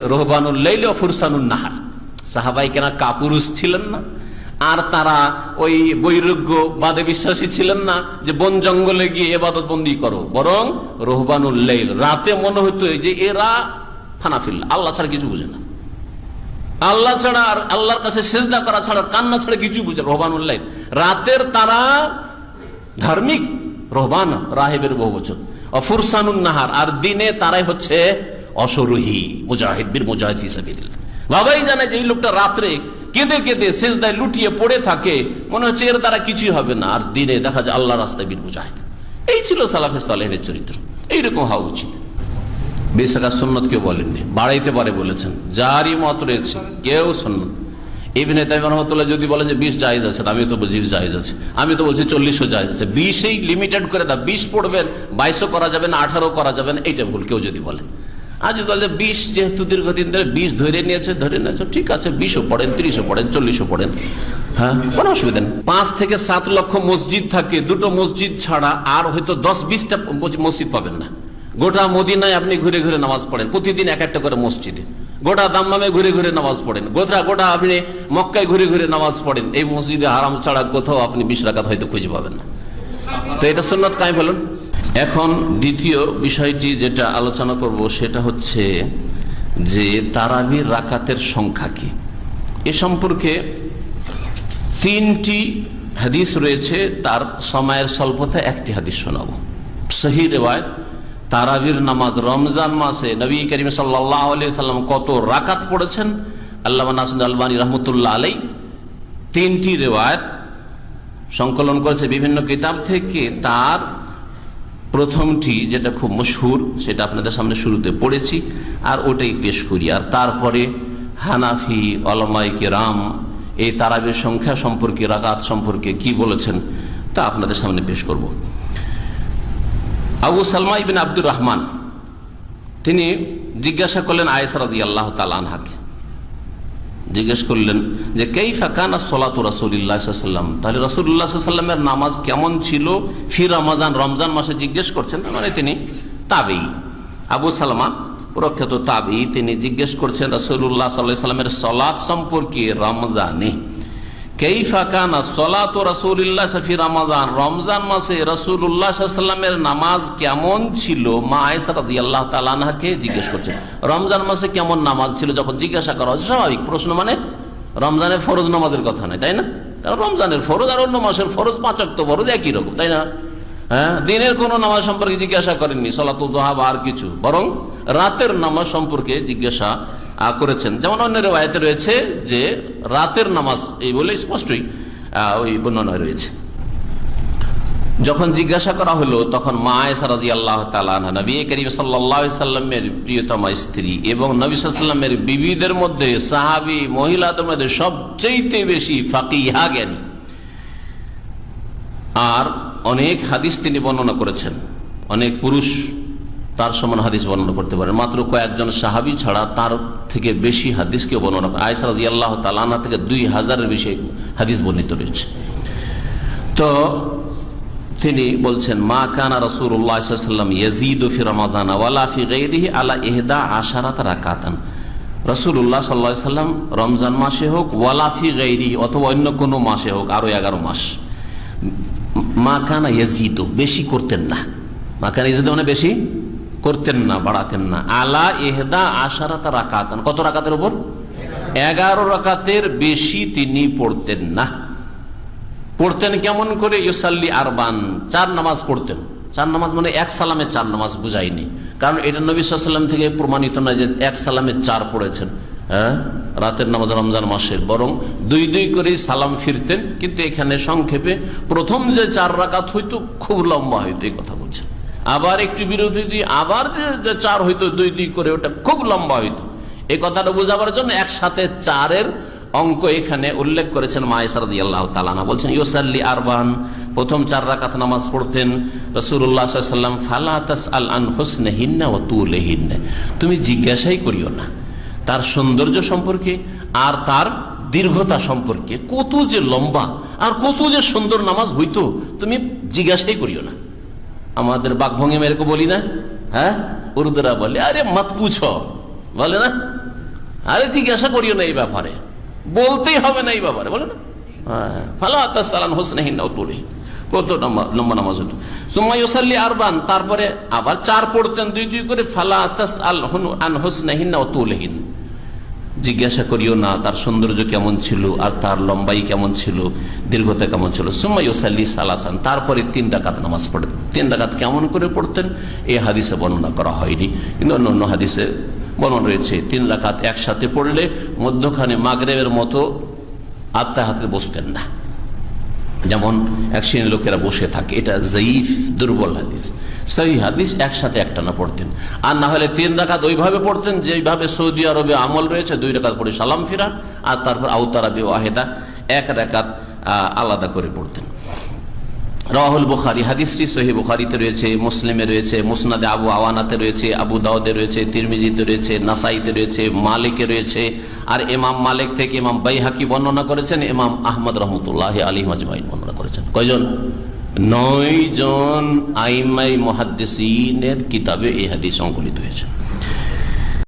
রোহবানুল্লাইল ফুরসানুন নাহার। সাহাবাই কেনা কাপুরুষ ছিলেন না। আর তারা ওই বৈরজ্ঞ বাদে বিশ্বাসী ছিলেন না যে বন জঙ্গলে গিয়ে এবাদত বন্দি করো। বরং রোহবানুল্লাইল রাতে মনে হতো যে এরা ফানাফিল আল্লাহ ছাড়া কিছু বুঝে না। আল্লাহ ছাড়া আর আল্লাহর কাছে সেজদা করা ছাড়া, কান্না ছাড়া কিছু বুঝে রহবানুল্লাইল রাতের তারা ধার্মিক, রহবান রাহেবের বহু বছর অফুরসানুন নাহার, আর দিনে তারাই হচ্ছে অসরোহী, মুজাহিদ বীর মুজাহিদ হিসাবিল্লাহ বাবাই জানে যে এই লোকটা রাত্রে কেঁদে কেঁদে শেষদায় লুটিয়ে পড়ে থাকে, মনে হচ্ছে এর দ্বারা কিছুই হবে না, আর দিনে দেখা যায় আল্লাহ রাস্তায় বীর মুজাহিদ। এই ছিল সালাফে সালেহের চরিত্র। এইরকম হওয়া উচিত। বেশাকা সন্ন্যত কেউ বলেননি, বাড়াইতে পারে বলেছেন, যারই মত রয়েছে, কেউ সন্ন্যত ইবনে তাইম রহমতুল্লাহ যদি বলেন যে বিশ জায়েজ আছে আমি তো বলছি জায়েজ আছে। আমি তো বলছি চল্লিশও জায়েজ আছে। বিশেই লিমিটেড করে দাও, বিশ পড়বেন, বাইশও করা যাবে না আঠারো করা যাবে না, এইটা ভুল, কেউ যদি বলে। আর যদি বলে বিশ, যেহেতু দীর্ঘদিন ধরে বিশ ধরে নিয়েছে ধরে নিয়েছে, ঠিক আছে, বিশও পড়েন, তিরিশও পড়েন, চল্লিশও পড়েন। হ্যাঁ কোনো অসুবিধা নেই। পাঁচ থেকে সাত লক্ষ মসজিদ থাকে, দুটো মসজিদ ছাড়া আর হয়তো দশ, বিশটা মসজিদ পাবেন না। গোটা মদিনায় আপনি ঘুরে ঘুরে নামাজ পড়েন, প্রতিদিন এক একটা করে মসজিদে। গোটা দাম্মামে ঘুরে ঘুরে নামাজ পড়েন, গোটা গোটা আপনি মক্কায় ঘুরে ঘুরে নামাজ পড়েন, এই মসজিদে হারাম ছাড়া কোথাও আপনি বিশ রাকাত হয়তো খুঁজে পাবেন না। তো এটা সুন্নত কাই বলুন এখন দ্বিতীয় বিষয়টি যেটা আলোচনা করব সেটা হচ্ছে যে তারাবির রাকাতের সংখ্যা কি? এ সম্পর্কে তিনটি হাদিস রয়েছে, তার সময়ের স্বল্পতা একটি হাদিস শোনাবো। সহি রেওয়ায় তারাবির নামাজ রমজান মাসে নবী করিম সাল্লাহ সাল্লাম কত রাকাত পড়েছেন? আল্লাহ নাসুদ আলবানী রহমতুল্লাহ আলাই তিনটি রেওয়ায়ত সংকলন করেছে বিভিন্ন কিতাব থেকে, তার প্রথমটি যেটা খুব মশহুর, সেটা আপনাদের সামনে শুরুতে পড়েছি, আর ওটাই পেশ করি। আর তারপরে হানাফি অলমাই রাম এই তারাবির সংখ্যা সম্পর্কে, রাকাত সম্পর্কে কি বলেছেন, তা আপনাদের সামনে পেশ করব। আবু সালমা ইবিন আব্দুর রহমান, তিনি জিজ্ঞাসা করলেন আয়েসারাদি আল্লাহ তালানহাকে জিজ্ঞেস করলেন যে কেই ফাঁকানা সোলাত রাসুল্লাহাম তাহলে রসুল্লাহামের নামাজ কেমন ছিল? ফি রমাজান, রমজান মাসে জিজ্ঞেস করছেন মানে তিনি তাবেই আবু সালমা, প্রখ্যাত তাবি তিনি জিজ্ঞেস করছেন রসুল্লাহ সাল্লাহ সাল্লামের সলাৎ সম্পর্কে রমজানে। সলাত রমজান? মাসে নামাজ কেমন ছিল? মা আল্লাহ জিজ্ঞেস রমজান মাসে কেমন নামাজ ছিল যখন জিজ্ঞাসা করা স্বাভাবিক প্রশ্ন মানে রমজানের ফরজ নামাজের কথা নয় তাই না? কারণ রমজানের ফরজ আর অন্য মাসের ফরজ পাঁচক তো ফরজ একই রকম, তাই না? হ্যাঁ দিনের কোনো নামাজ সম্পর্কে জিজ্ঞাসা করেননি সলাতুদ্দোহা বা আর কিছু। বরং রাতের নামাজ সম্পর্কে জিজ্ঞাসা করেছেন। যেমন অন্য রেওয়ায়তে রয়েছে যে রাতের নামাজ, এই বলে স্পষ্টই ওই বর্ণনায় রয়েছে। যখন জিজ্ঞাসা করা হলো, তখন মা আল্লাহ প্রিয়তমা স্ত্রী এবং মধ্যে সাহাবি, মহিলাদের মধ্যে বেশি আর অনেক হাদিস তিনি বর্ণনা করেছেন। অনেক পুরুষ তার সমান হাদিস বর্ণনা করতে পারেন। মাত্র কয়েকজন সাহাবি ছাড়া তার থেকে বেশি হাদিসকে বর্ণনা করে। আয়সা রাজি আল্লাহ তালানা থেকে দুই হাজারের বেশি হাদিস বর্ণিত রয়েছে। তো তিনি বলছেন, মা কানা রসুল্লাহাম ইয়াজিদ ফি রমাদান ওয়ালা ফি গৈরিহি আলা এহদা আশারাত রাকাতান। রসুল্লাহ সাল্লা সাল্লাম রমজান মাসে হোক ওয়ালাফি গৈরি অথবা অন্য কোনো মাসে হোক আরও এগারো মাস, মা কানা ইয়াজিদ, বেশি করতেন না। মা কানা ইয়াজিদ মানে বেশি করতেন না, বাড়াতেন না। আলা এহদা আশারাত রাকাতান। কত রাকাতের উপর? এগারো রাকাতের বেশি তিনি পড়তেন না। পড়তেন কেমন করে? ইউসাল্লি আরবান। চার নামাজ পড়তেন। চার নামাজ মানে এক সালামে চার নামাজ বুঝাইনি। কারণ এটা নবী সাল্লাম থেকে প্রমাণিত নয় যে এক সালামে চার পড়েছেন। হ্যাঁ? রাতের নামাজ রমজান মাসের। বরং দুই দুই করেই সালাম ফিরতেন। কিন্তু এখানে সংক্ষেপে প্রথম যে চার রাকাত হইতো, খুব লম্বা হইতো এই কথা আবার একটু বিরতি দিয়ে আবার যে চার হইতো, দুই দুই করে ওটা খুব লম্বা হইতো। এই কথাটা বোঝাবার জন্য একসাথে চারের অঙ্ক এখানে উল্লেখ করেছেন মায়েসারদি আল্লাহ তালানা বলছেন, ইউসাল্লি আরবান, প্রথম চার রাকাত নামাজ পড়তেন। রসুল্লাহ সাল্লাম ফালাতাস আল আন হোসনে হিন্না ও তুলে তুমি জিজ্ঞাসাই করিও না। তার সৌন্দর্য সম্পর্কে আর তার দীর্ঘতা সম্পর্কে কত যে লম্বা আর কত যে সুন্দর নামাজ হইতো, তুমি জিজ্ঞাসাই করিও না। আমাদের বাঘভঙ্গি মেরেকে বলি না হ্যাঁ? উর্দুরা বলে আরে মত পুছ। বলে না? আরে জিজ্ঞাসা করিও না এই ব্যাপারে। বলতেই হবে না এই ব্যাপারে বলে না? হ্যাঁ, ফালা আরবান তারপরে আবার চার পড়তেন দুই দুই করে ফালা তাস আল আন হোসনাহিন তুলহীন জিজ্ঞাসা করিও না, তার সৌন্দর্য কেমন ছিল আর তার লম্বাই কেমন ছিল, দীর্ঘতা কেমন ছিল। সুমাইসাল্লি সালাসান, তারপরে তিন ডাকাত নামাজ পড়েন তিন ডাকাত কেমন করে পড়তেন? এই হাদিসে বর্ণনা করা হয়নি। কিন্তু অন্য অন্য হাদিসে বর্ণনা রয়েছে, তিন ডাকাত একসাথে পড়লে মধ্যখানে মাগরেবের মতো আত্মা হাতে বসতেন না। যেমন এক শ্রেণির লোকেরা বসে থাকে, এটা জঈফ দুর্বল হাদিস। সেই হাদিস একসাথে একটানা পড়তেন। আর না হলে তিন রাকাত ওইভাবে পড়তেন যেভাবে সৌদি আরবে আমল রয়েছে, দুই রাকাত পড়ে সালাম ফিরান আর তারপর আউতারাবি ওয়াহেদা এক রাকাত আলাদা করে পড়তেন। রাহুল বুখারি, হাদিসটি সহি বুখারিতে রয়েছে, মুসলিমে রয়েছে, মুসনাদে আবু আওয়ানাতে রয়েছে, আবু দাউদে রয়েছে, তিরমিজিতে রয়েছে, নাসাইতে রয়েছে, মালিকে রয়েছে, আর ইমাম মালিক থেকে ইমাম বাইহাকি বর্ণনা করেছেন, ইমাম আহমদ রহমতুল্লাহ আলী মাজমাইন বর্ণনা করেছেন। কয়জন? নয় জন আইমাই মহাদ্দেসিনের কিতাবে এই হাদিস সংকলিত হয়েছে।